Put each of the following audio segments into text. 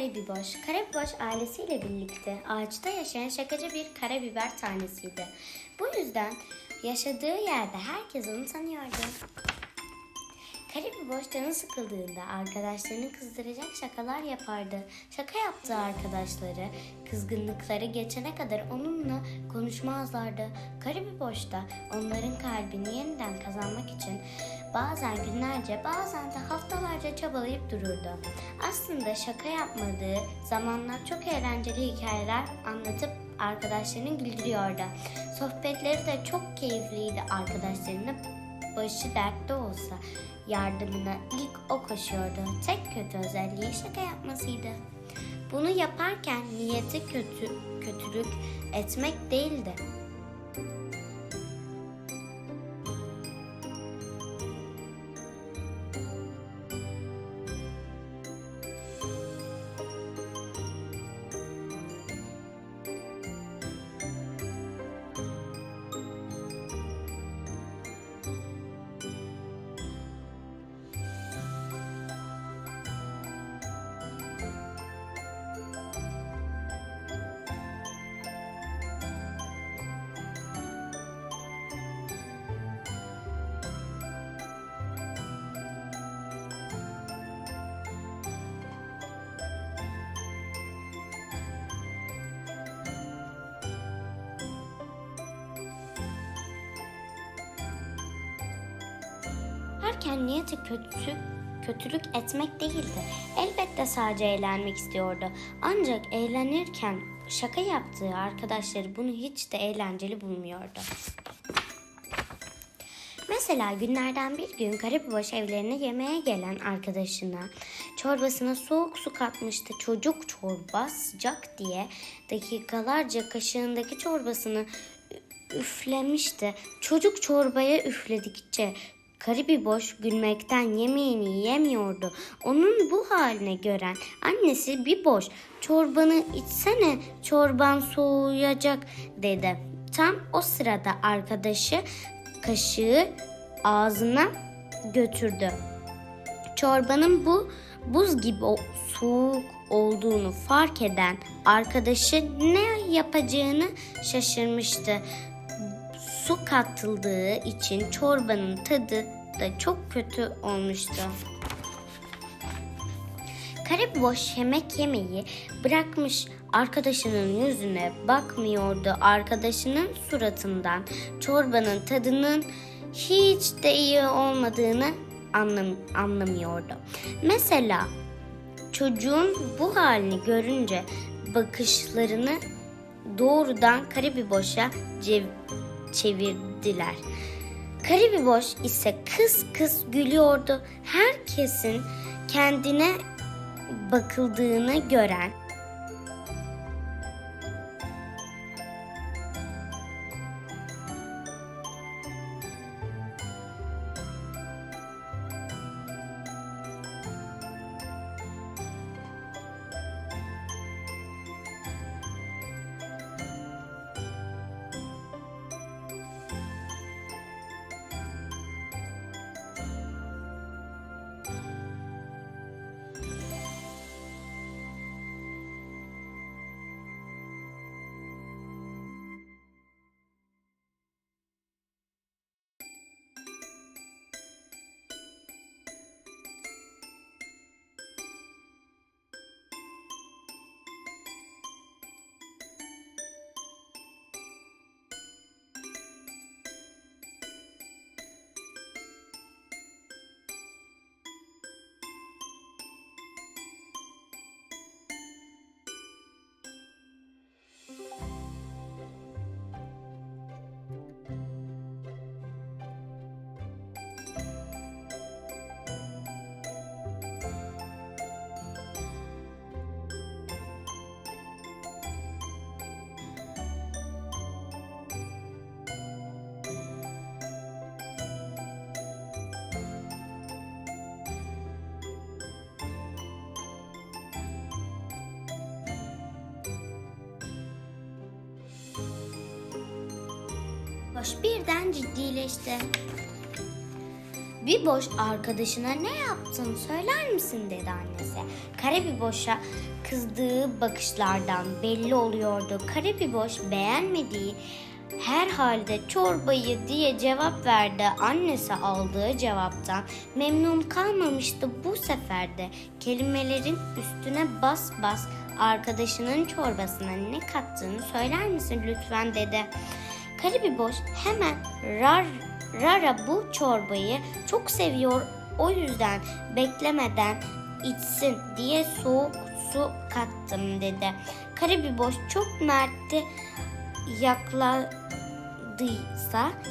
Karabiboş. Karabiboş ailesiyle birlikte ağaçta yaşayan şakacı bir karabiber tanesiydi. Bu yüzden yaşadığı yerde herkes onu tanıyordu. Karabiboş canı sıkıldığında arkadaşlarını kızdıracak şakalar yapardı. Şaka yaptığı arkadaşları kızgınlıkları geçene kadar onunla konuşmazlardı. Karabiboş da onların kalbini yeniden kazanmak için bazen günlerce bazen de haftalarca çabalayıp dururdu. Aslında şaka yapmadığı zamanlar çok eğlenceli hikayeler anlatıp arkadaşlarını güldürüyordu. Sohbetleri de çok keyifliydi arkadaşlarının başı dertte olsa yardımına ilk o koşuyordu. Tek kötü özelliği şaka yapmasıydı. Bunu yaparken niyeti kötü kötülük etmek değildi. Yaparken niyeti kötü, kötülük etmek değildi. Elbette sadece eğlenmek istiyordu. Ancak eğlenirken şaka yaptığı arkadaşları bunu hiç de eğlenceli bulmuyordu. Mesela günlerden bir gün Karabiboş evlerine yemeğe gelen arkadaşına çorbasına soğuk su katmıştı. Çocuk çorba sıcak diye dakikalarca kaşığındaki çorbasını üflemişti. Çocuk çorbaya üfledikçe Karibiboş gülmekten yemeğini yemiyordu. Onun bu haline gören annesi bir boş çorbanı içsene çorban soğuyacak dedi. Tam o sırada arkadaşı kaşığı ağzına götürdü. Çorbanın bu buz gibi soğuk olduğunu fark eden arkadaşı ne yapacağını şaşırmıştı. Su katıldığı için çorbanın tadı da çok kötü olmuştu. Karabiboş yemek yemeyi bırakmış arkadaşının yüzüne bakmıyordu. Arkadaşının suratından çorbanın tadının hiç de iyi olmadığını anlam anlamıyordu. Mesela çocuğun bu halini görünce bakışlarını doğrudan Karabiboş'a cev- çevirdiler. Karabiboş ise kıs kıs gülüyordu. Herkesin kendine bakıldığını gören Boş birden ciddileşti. Bir boş arkadaşına ne yaptın söyler misin dedi annesi. Kare bir boşa kızdığı bakışlardan belli oluyordu. Kare bir boş beğenmediği herhalde çorbayı diye cevap verdi. Annesi aldığı cevaptan memnun kalmamıştı bu sefer de. Kelimelerin üstüne bas bas arkadaşının çorbasına ne kattığını söyler misin lütfen dedi. Karibi boş hemen rar, Rara bu çorbayı çok seviyor o yüzden beklemeden içsin diye soğuk su kattım dedi. Karibi boş çok mertti yakladıysa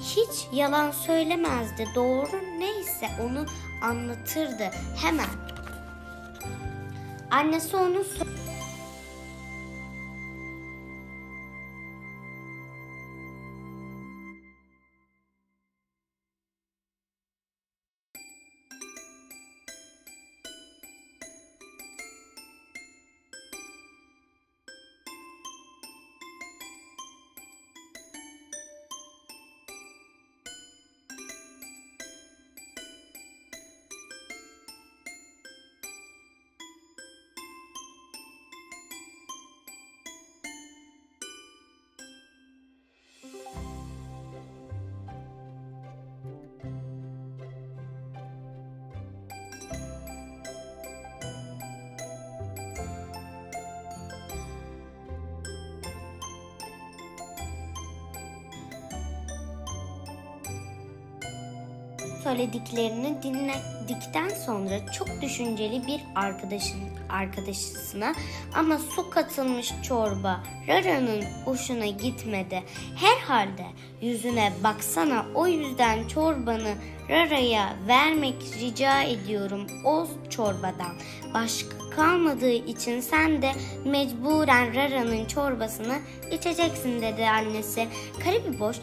hiç yalan söylemezdi. Doğru neyse onu anlatırdı hemen. Annesi onu söylediklerini dinledikten sonra çok düşünceli bir arkadaşın arkadaşısına ama su katılmış çorba Rara'nın hoşuna gitmedi. Herhalde yüzüne baksana o yüzden çorbanı Rara'ya vermek rica ediyorum o çorbadan. Başka kalmadığı için sen de mecburen Rara'nın çorbasını içeceksin dedi annesi. Karibiboş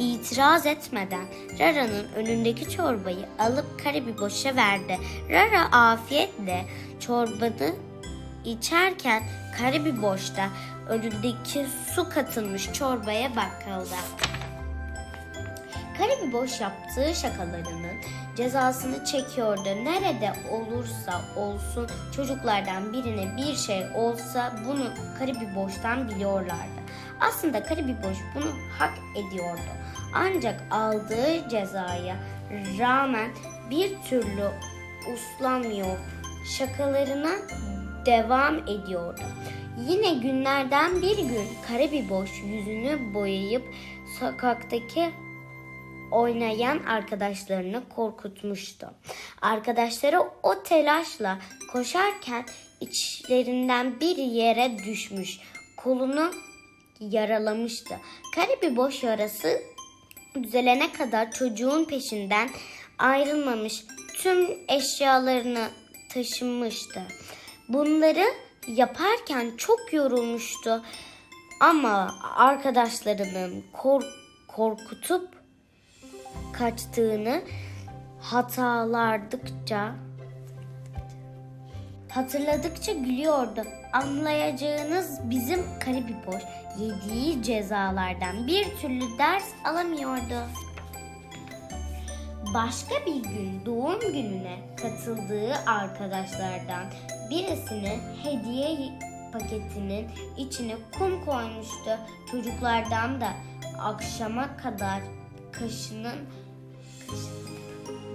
İtiraz etmeden Rara'nın önündeki çorbayı alıp Karibiboş'a verdi. Rara afiyetle çorbanı içerken Karibiboş da önündeki su katılmış çorbaya bakıldı. Karibiboş yaptığı şakalarının cezasını çekiyordu. Nerede olursa olsun çocuklardan birine bir şey olsa bunu Karibiboş'tan biliyorlardı. Aslında Karibiboş bunu hak ediyordu. Ancak aldığı cezaya rağmen bir türlü uslanmıyor. Şakalarına devam ediyordu. Yine günlerden bir gün Karabiboş yüzünü boyayıp sokaktaki oynayan arkadaşlarını korkutmuştu. Arkadaşları o telaşla koşarken içlerinden bir yere düşmüş. Kolunu yaralamıştı. Kare boş yarası düzelene kadar çocuğun peşinden ayrılmamış tüm eşyalarını taşımıştı. Bunları yaparken çok yorulmuştu ama arkadaşlarının kork korkutup kaçtığını hatalardıkça hatırladıkça gülüyordu. Anlayacağınız bizim Karibiboş yediği cezalardan bir türlü ders alamıyordu. Başka bir gün doğum gününe katıldığı arkadaşlardan birisine hediye paketinin içine kum koymuştu. Çocuklardan da akşama kadar kaşının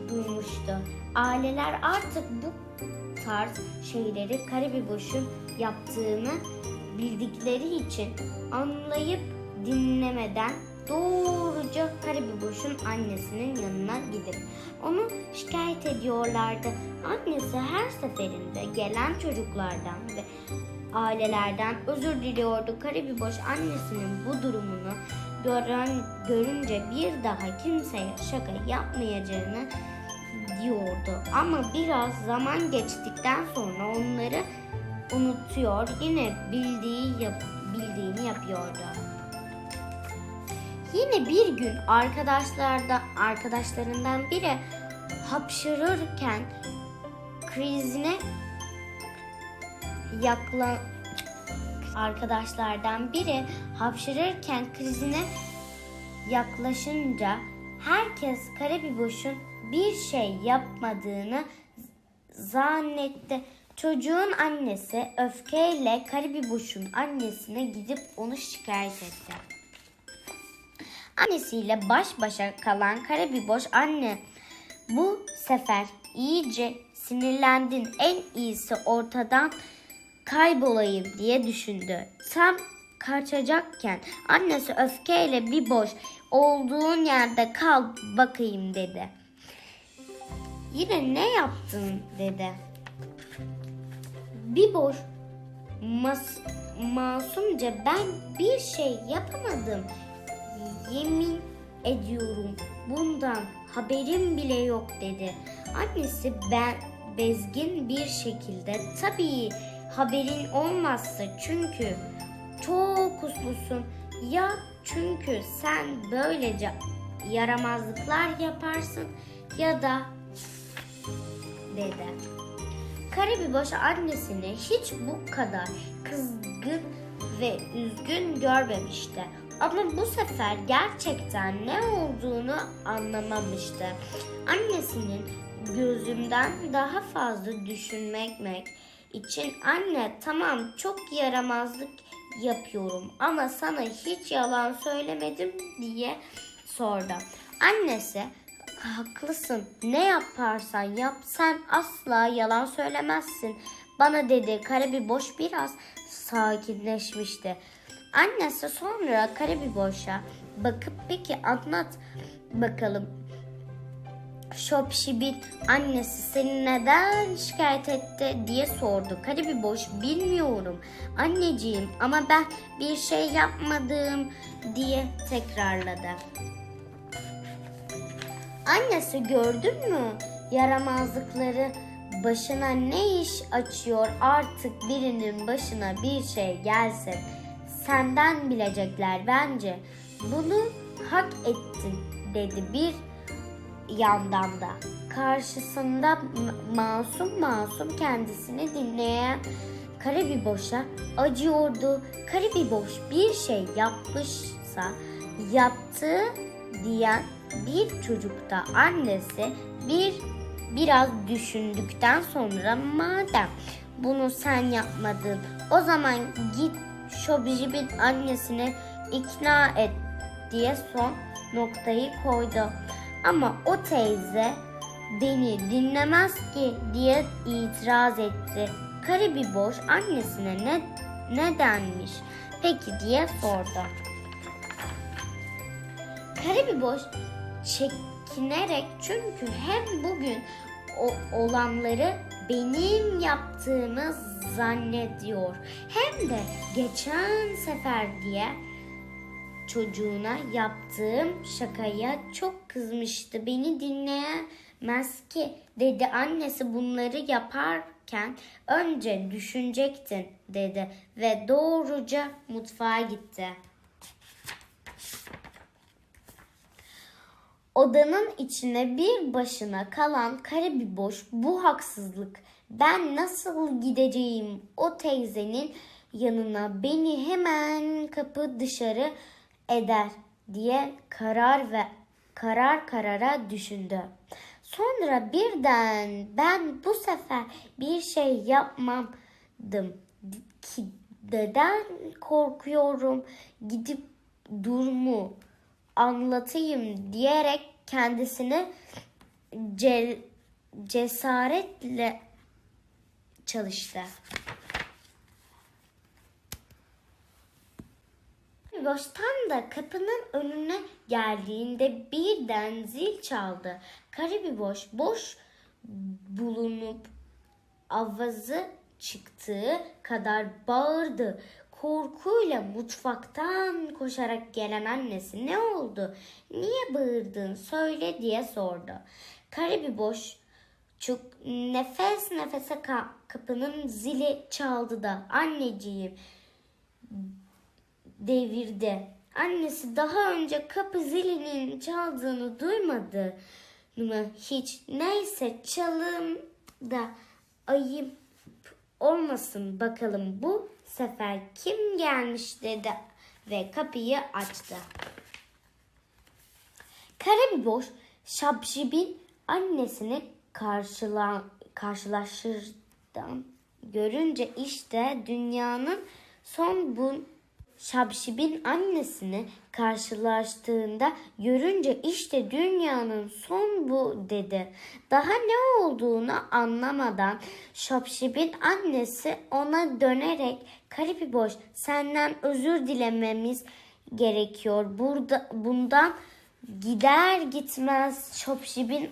duymuştu. Aileler artık bu tarz şeyleri Karabiboş'un yaptığını bildikleri için anlayıp dinlemeden doğruca Karabiboş'un annesinin yanına gidip onu şikayet ediyorlardı. Annesi her seferinde gelen çocuklardan ve ailelerden özür diliyordu. Karabiboş annesinin bu durumunu gören görünce bir daha kimseye şaka yapmayacağını diyordu. Ama biraz zaman geçtikten sonra onları unutuyor. Yine bildiği yap, bildiğini yapıyordu. Yine bir gün arkadaşlarda arkadaşlarından biri hapşırırken krizine yakla arkadaşlardan biri hapşırırken krizine yaklaşınca herkes Karabiboş'un bir şey yapmadığını zannetti. Çocuğun annesi öfkeyle Karibibuş'un annesine gidip onu şikayet etti. Annesiyle baş başa kalan Karabiboş anne bu sefer iyice sinirlendin en iyisi ortadan kaybolayım diye düşündü. Tam kaçacakken annesi öfkeyle bir boş olduğun yerde kal bakayım dedi. Yine ne yaptın dedi. Bir boş mas masumca ben bir şey yapamadım. Yemin ediyorum bundan haberim bile yok dedi. Annesi ben bezgin bir şekilde tabii haberin olmazsa çünkü çok uslusun ya çünkü sen böylece yaramazlıklar yaparsın ya da dedi. Karabibaş annesini hiç bu kadar kızgın ve üzgün görmemişti. Ama bu sefer gerçekten ne olduğunu anlamamıştı. Annesinin gözümden daha fazla düşünmek için anne tamam çok yaramazlık yapıyorum ama sana hiç yalan söylemedim diye sordu. Annesi haklısın ne yaparsan yap sen asla yalan söylemezsin bana dedi Karabiboş biraz sakinleşmişti. Annesi sonra Karabiboş'a bakıp peki anlat bakalım Şopşibit annesi seni neden şikayet etti diye sordu. Karabiboş bilmiyorum anneciğim ama ben bir şey yapmadım diye tekrarladı. Annesi gördün mü yaramazlıkları başına ne iş açıyor artık birinin başına bir şey gelse senden bilecekler bence. Bunu hak ettin dedi bir yandan da. Karşısında masum masum kendisini dinleyen Karabiboş'a acıyordu. Karabiboş bir şey yapmışsa yaptı diyen bir çocukta annesi bir biraz düşündükten sonra madem bunu sen yapmadın o zaman git Şobjib'in annesini ikna et diye son noktayı koydu. Ama o teyze beni dinlemez ki diye itiraz etti. Karibiboş annesine ne nedenmiş peki diye sordu. Karibiboş çekinerek çünkü hem bugün o olanları benim yaptığımı zannediyor hem de geçen sefer diye çocuğuna yaptığım şakaya çok kızmıştı. Beni dinleyemez ki dedi annesi bunları yaparken önce düşünecektin dedi ve doğruca mutfağa gitti. Odanın içine bir başına kalan Karabiboş bu haksızlık. Ben nasıl gideceğim o teyzenin yanına beni hemen kapı dışarı eder diye karar ve karar karara düşündü. Sonra birden ben bu sefer bir şey yapmadım ki neden korkuyorum gidip durumu anlatayım diyerek kendisini ce- cesaretle çalıştı. Boş tam da kapının önüne geldiğinde birden zil çaldı. Karabiboş boş bulunup avazı çıktığı kadar bağırdı. Korkuyla mutfaktan koşarak gelen annesi ne oldu? Niye bağırdın söyle diye sordu. Karabiboş çok nefes nefese ka- kapının zili çaldı da anneciğim devirdi. Annesi daha önce kapı zilinin çaldığını duymadı mı hiç? Neyse çalım da ayıp olmasın bakalım bu sefer kim gelmiş dedi ve kapıyı açtı. Karabiboş Şapşib'in Annesini karşıla, karşılaşırdan görünce işte dünyanın son bu Şabşib'in annesini karşılaştığında görünce işte dünyanın son bu dedi. Daha ne olduğunu anlamadan Şabşib'in annesi ona dönerek Karibi boş senden özür dilememiz gerekiyor. Burada bundan gider gitmez Şopşib'in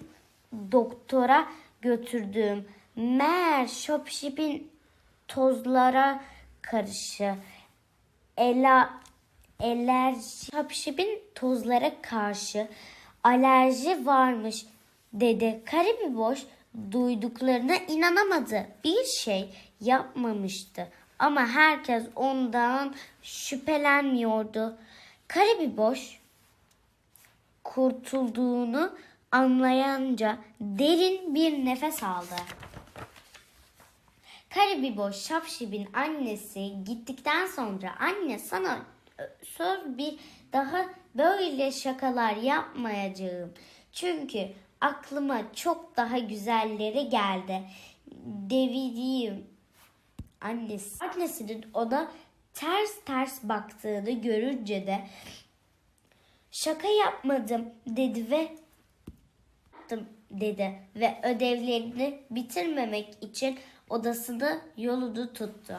doktora götürdüğüm meğer Şopşib'in tozlara karşı ela alerji Şopşib'in tozlara karşı alerji varmış dedi. Karibi boş duyduklarına inanamadı. Bir şey yapmamıştı ama herkes ondan şüphelenmiyordu. Karibi boş kurtulduğunu anlayınca derin bir nefes aldı. Karibiboş Şapşib'in annesi gittikten sonra anne sana söz bir daha böyle şakalar yapmayacağım. Çünkü aklıma çok daha güzelleri geldi. Devireyim annesi. Annesinin ona ters ters baktığını görünce de şaka yapmadım dedi ve dedi ve ödevlerini bitirmemek için odasını yolunu tuttu.